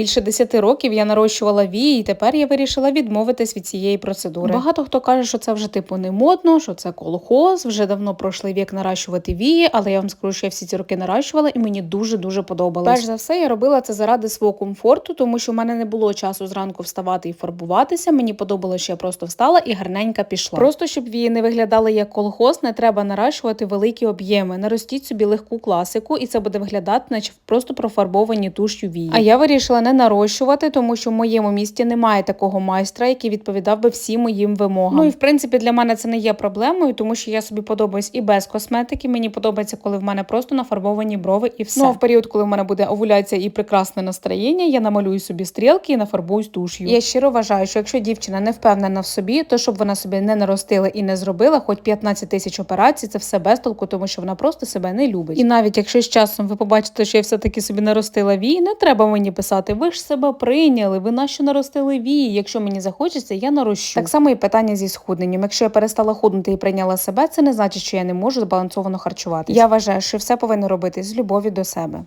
Більше 10 років я нарощувала вії, і тепер я вирішила відмовитись від цієї процедури. Багато хто каже, що це вже типу не модно, що це колхоз, вже давно пройшли вік наращувати вії, але я вам скажу, що я всі ці роки наращувала, і мені дуже дуже подобалось. Перш за все, я робила це заради свого комфорту, тому що в мене не було часу зранку вставати і фарбуватися. Мені подобалося, що я просто встала і гарненька пішла. Просто щоб вії не виглядали як колхоз, не треба наращувати великі об'єми. Наростіть собі легку класику, і це буде виглядати, наче просто профарбовані туш'ю вії. А я вирішила не нарощувати, тому що в моєму місті немає такого майстра, який відповідав би всім моїм вимогам. Ну і в принципі для мене це не є проблемою, тому що я собі подобаюсь і без косметики. Мені подобається, коли в мене просто нафарбовані брови і все. Ну а в період, коли в мене буде овуляція і прекрасне настроєння, я намалюю собі стрілки і нафарбуюсь туш'ю. Я щиро вважаю, що якщо дівчина не впевнена в собі, то щоб вона собі не наростила і не зробила, хоч 15 тисяч операцій, це все без толку, тому що вона просто себе не любить. І навіть якщо з часом ви побачите, що я все таки собі наростила вії, не треба мені писати. Ви ж себе прийняли, ви нащо наростили вії? Якщо мені захочеться, я нарощу. Так само і питання зі схудненням. Якщо я перестала худнути і прийняла себе, це не значить, що я не можу збалансовано харчуватися. Я вважаю, що все повинно робити з любові до себе.